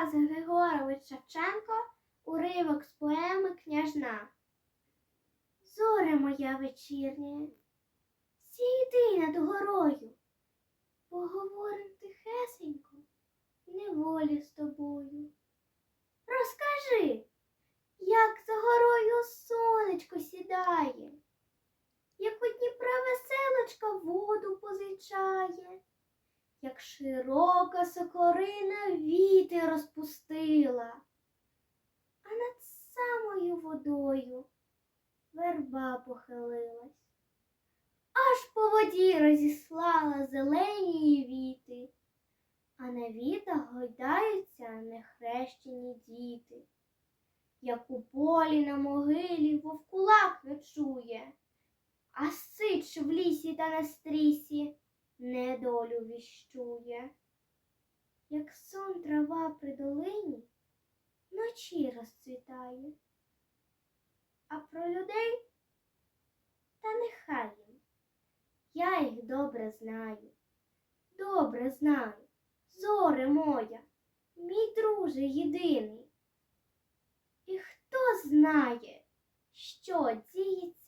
Тарас Григорович Шевченко, уривок з поеми Княжна. Зоре моя вечірня, сійди над горою, поговорим тихесенько, неволі з тобою. Розкажи, як за горою сонечко сідає, як у як широка сокорина віти розпустила, а над самою водою верба похилилась, аж по воді розіслала зелені віти, а на вітах гойдаються нехрещені діти, як у полі на могилі вовкулак ночує, а сич в лісі та на стрісі недолю віщує. Як сон трава при долині вночі розцвітає, а про людей та нехай їм. Я їх добре знаю, добре знаю, зоре моя, мій друже єдиний. І хто знає, що діється